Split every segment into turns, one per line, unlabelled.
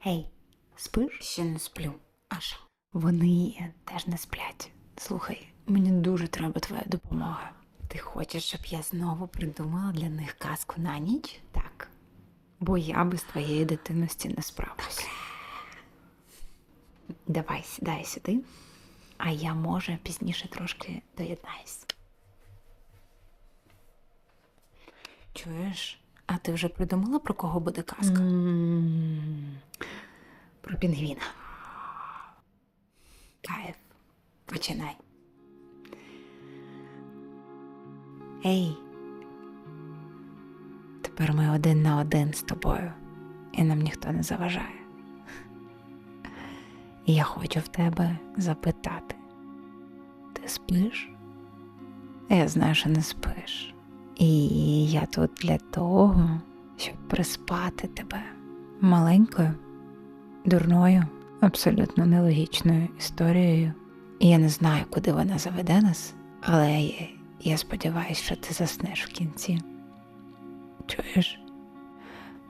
Гей, спиш? Ще не сплю. А що? Вони теж не сплять. Слухай, мені дуже треба твоя допомога. Ти хочеш, щоб я знову придумала для них казку на ніч? Так. Бо я без твоєї дитинності не справлюсь. Давай, сідай сюди, а я, може, пізніше трошки доєднаюсь. Чуєш, а ти вже придумала, про кого буде казка? Про пінгвіна. Кайф. Починай. Ей. Тепер ми один на один з тобою, і нам ніхто не заважає. І я хочу в тебе запитати: ти спиш? Я знаю, що не спиш. І я тут для того, щоб приспати тебе маленькою, дурною, абсолютно нелогічною історією. І я не знаю, куди вона заведе нас, але я, я сподіваюся, що ти заснеш в кінці. Чуєш?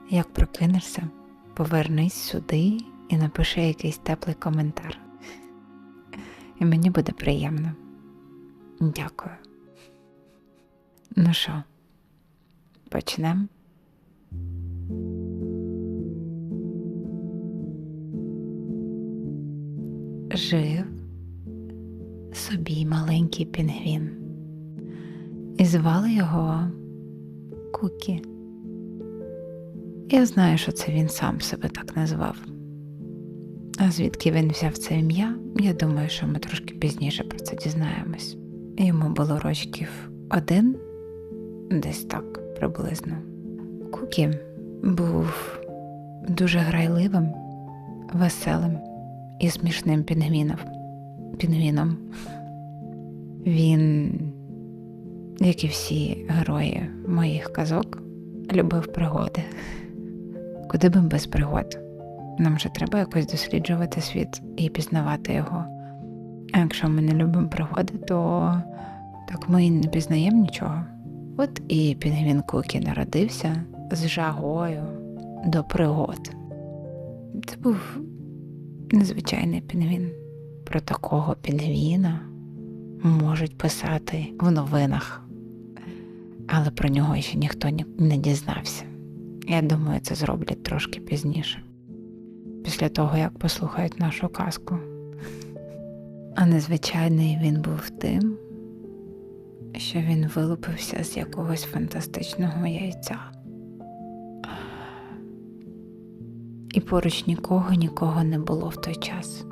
Як прокинешся, повернись сюди і напиши якийсь теплий коментар. І мені буде приємно. Дякую. Ну що, почнемо? Жив собі маленький пінгвін. І звали його Кукі. Я знаю, що це він сам себе так назвав. А звідки він взяв це ім'я, я думаю, що ми трошки пізніше про це дізнаємось. Йому було рочків один, десь так приблизно. Кукі був дуже грайливим, веселим і смішним пінгвіном. Пінгвіном. Він, як і всі герої моїх казок, любив пригоди. Куди б без пригод? Нам же треба якось досліджувати світ і пізнавати його. А якщо ми не любимо пригоди, то так ми і не пізнаємо нічого. От і пінгвін Кукі народився з жагою до пригод. Це був незвичайний пінгвін. Про такого пінгвіна можуть писати в новинах, але про нього ще ніхто не дізнався. Я думаю, це зроблять трошки пізніше, після того, як послухають нашу казку. А незвичайний він був тим, що він вилупився з якогось фантастичного яйця. І поруч нікого нікого не було в той час.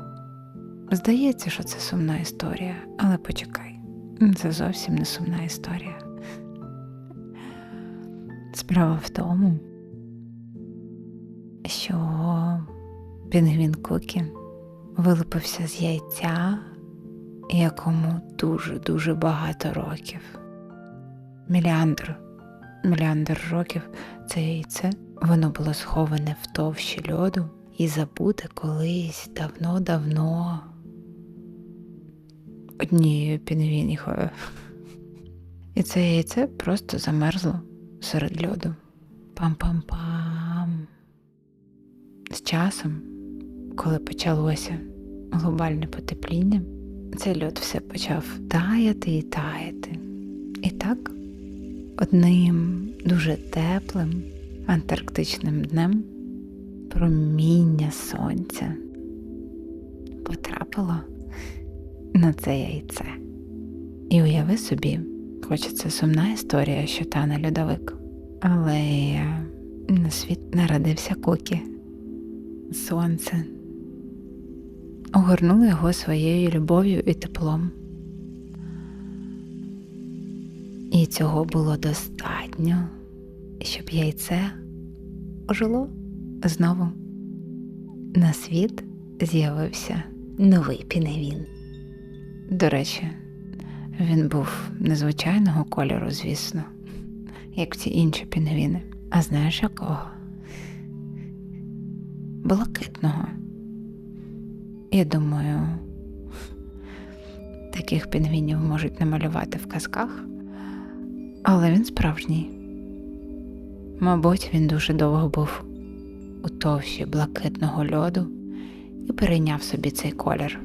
Здається, що це сумна історія, але почекай, це зовсім не сумна історія. Справа в тому, що пінгвін Кукі вилупився з яйця, якому дуже-дуже багато років. Міліандр, міліандр років це яйце, воно було сховане в товщі льоду і забуте колись давно-давно однією пінгвініхою. І це яйце просто замерзло серед льоду. Пам-пам-пам. З часом, коли почалося глобальне потепління, цей льод все почав таяти і таяти. І так, одним дуже теплим антарктичним днем проміння сонця потрапило на це яйце. І уяви собі, хоч це сумна історія, що тане льодовик, але на світ народився Кукі. Сонце огорнуло його своєю любов'ю і теплом. І цього було достатньо, щоб яйце ожило знову. На світ з'явився новий пінгвін. До речі, він був незвичайного кольору, звісно, як всі інші пінгвіни. А знаєш якого? Блакитного. Я думаю, таких пінгвінів можуть намалювати в казках, але він справжній. Мабуть, він дуже довго був у товщі блакитного льоду і перейняв собі цей колір.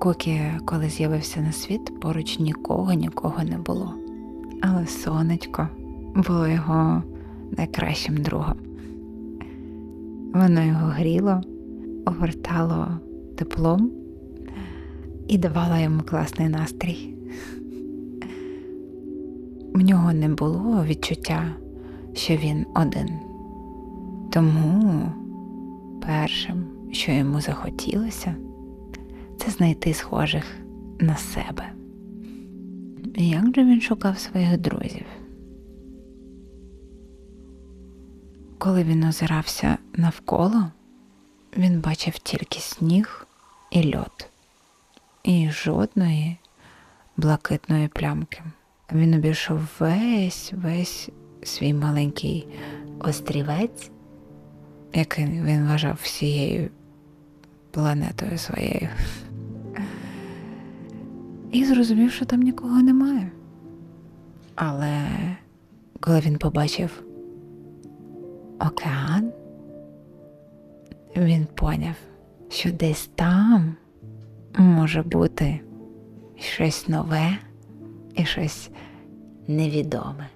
Кокі, коли з'явився на світ, поруч нікого нікого не було. Але сонечко було його найкращим другом. Воно його гріло, огортало теплом і давало йому класний настрій. В нього не було відчуття, що він один. Тому першим, що йому захотілося, це знайти схожих на себе. Як же він шукав своїх друзів? Коли він озирався навколо, він бачив тільки сніг і льод, і жодної блакитної плямки. Він обійшов весь весь свій маленький острівець, який він вважав всією планетою своєю. І зрозумів, що там нікого немає. Але коли він побачив океан, він поняв, що десь там може бути щось нове і щось невідоме.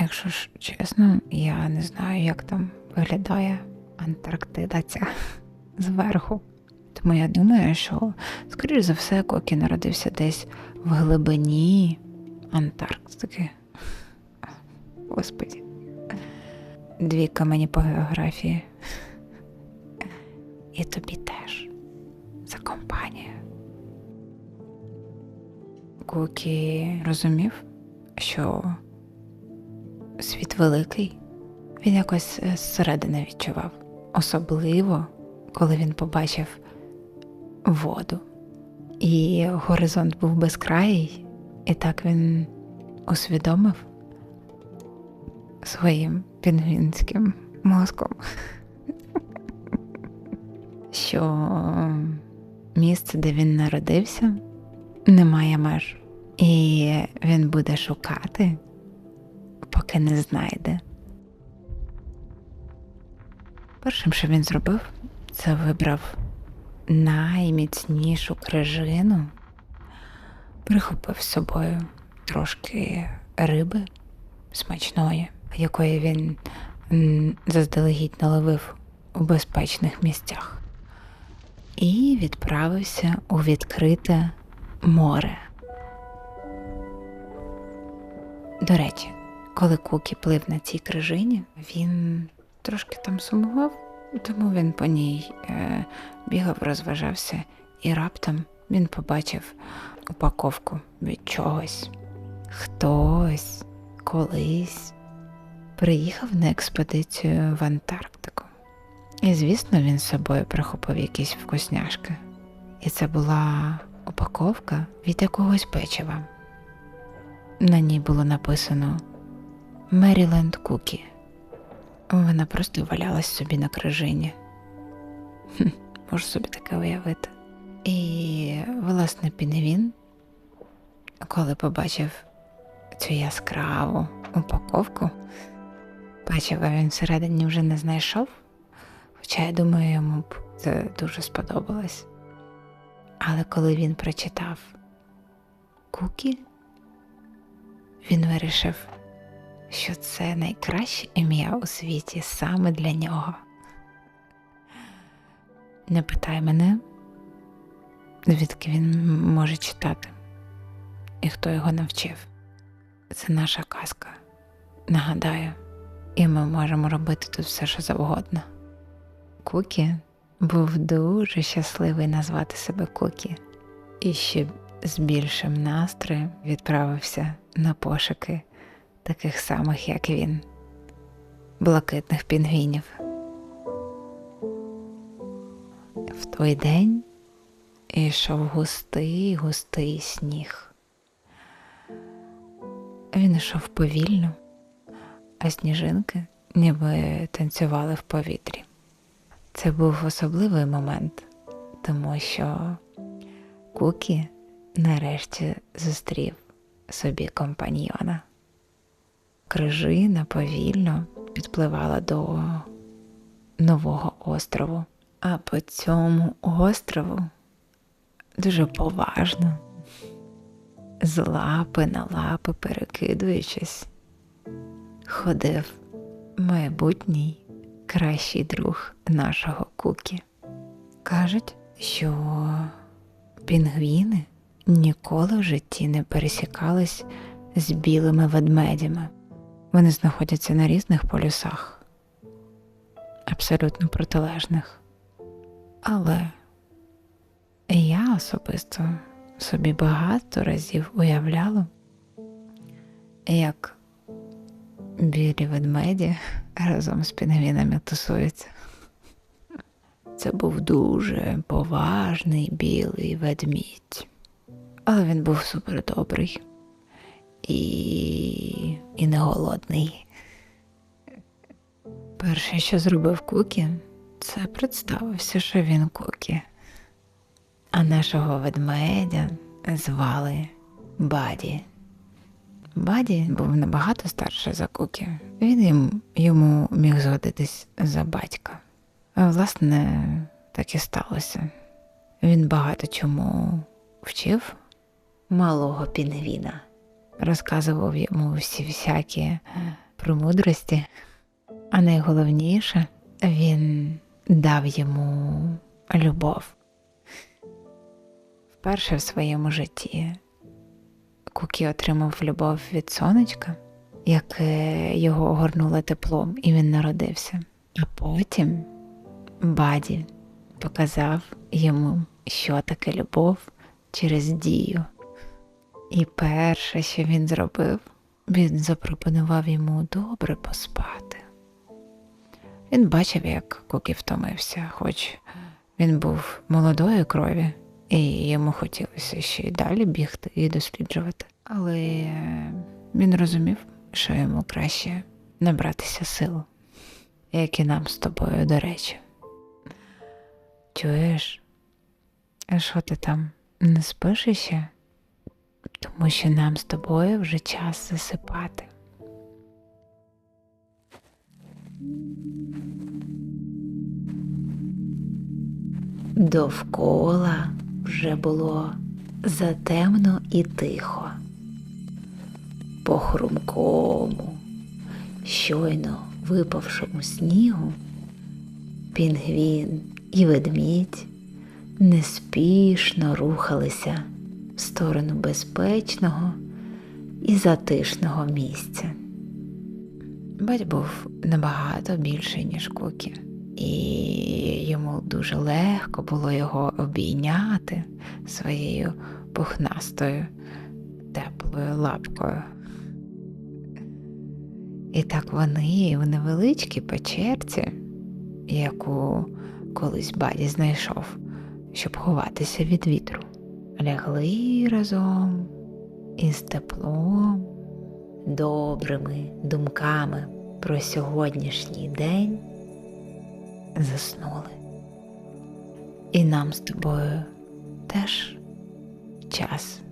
Якщо ж чесно, я не знаю, як там виглядає Антарктида ця зверху. Тому я думаю, що, скоріш за все, Кокі народився десь в глибині Антарктики. Господі. Двійка мені по географії. І тобі теж за компанію. Кукі розумів, що світ великий, він якось зсередини відчував, особливо, коли він побачив воду. І горизонт був безкраїй, і так він усвідомив своїм пінгвінським мозком, що місце, де він народився, немає меж, і він буде шукати, поки не знайде. Першим, що він зробив, це вибрав найміцнішу крижину, прихопив з собою трошки риби смачної, якої він заздалегідь наловив у безпечних місцях, і відправився у відкрите море. До речі, коли Кукі плив на цій крижині, він трошки там сумував, тому він по ній е, бігав, розважався, і раптом він побачив упаковку від чогось. Хтось колись приїхав на експедицію в Антарктику. І, звісно, він з собою прихопив якісь вкусняшки. І це була упаковка від якогось печива. На ній було написано Меріленд Кукі. Вона просто валялась собі на крижині. Можу собі таке уявити. І, власне, Пінгвін, коли побачив цю яскраву упаковку, печива він всередині вже не знайшов, хоча я думаю, йому б це дуже сподобалось. Але коли він прочитав Кукі, він вирішив, що це найкраще ім'я у світі саме для нього. Не питай мене, звідки він може читати і хто його навчив. Це наша казка. Нагадаю, і ми можемо робити тут все, що завгодно. Кукі був дуже щасливий назвати себе Кукі і ще з більшим настроєм відправився на пошуки таких самих, як він, блакитних пінгвінів. В той день йшов густий густий сніг. Він йшов повільно, а сніжинки ніби танцювали в повітрі. Це був особливий момент, тому що Кукі нарешті зустрів собі компаньйона. Крижина повільно підпливала до нового острову. А по цьому острову дуже поважно, з лапи на лапи перекидуючись, ходив майбутній кращий друг нашого Кукі. Кажуть, що пінгвіни ніколи в житті не пересікались з білими ведмедями. Вони знаходяться на різних полюсах, абсолютно протилежних. Але я особисто собі багато разів уявляла, як білі ведмеді разом з пінгвінами тусуються. Це був дуже поважний білий ведмідь, але він був супер добрий і, і не голодний. Перше, що зробив Кукі, це представився, що він Кукі. А нашого ведмедя звали Баді. Баді був набагато старший за Кукі. Він їм, йому міг згодитись за батька. А власне, так і сталося. Він багато чому вчив малого пінгвіна, розказував йому всі всякі премудрості, а найголовніше він дав йому любов. Вперше в своєму житті Кукі отримав любов від сонечка, яке його огорнуло теплом, і він народився. А потім Баді показав йому, що таке любов через дію. І перше, що він зробив, він запропонував йому добре поспати. Він бачив, як Кукі втомився, хоч він був молодої крові, і йому хотілося ще й далі бігти і досліджувати. Але він розумів, що йому краще набратися сил, як і нам з тобою, до речі. Чуєш, а що ти там не спиш іще? Тому що нам з тобою вже час засипати. Довкола вже було затемно і тихо. По хрумкому, щойно випавшому снігу, пінгвін і ведмідь неспішно рухалися в сторону безпечного і затишного місця. Бать був набагато більший, ніж Кукі, і йому дуже легко було його обійняти своєю пухнастою теплою лапкою. І так вони в невеличкій печерці, яку колись баді знайшов, щоб ховатися від вітру, лягли разом із теплом, добрими думками про сьогоднішній день заснули. І нам з тобою теж час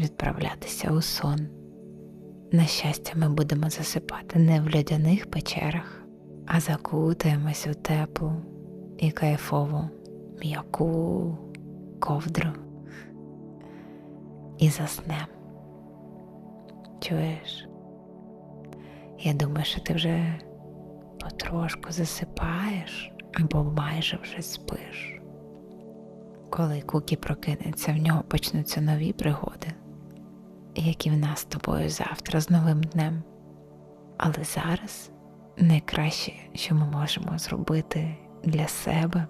відправлятися у сон. На щастя, ми будемо засипати не в льодяних печерах, а закутаємось у теплу і кайфову м'яку ковдру і заснем. Чуєш? Я думаю, що ти вже потрошку засипаєш або майже вже спиш. Коли Кукі прокинеться, в нього почнуться нові пригоди, які в нас з тобою завтра з новим днем. Але зараз найкраще, що ми можемо зробити для себе,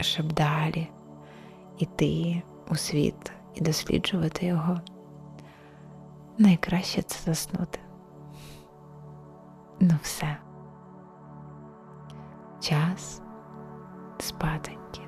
щоб далі іти у світ і досліджувати його. Найкраще це заснути. Ну все. Час спатеньки.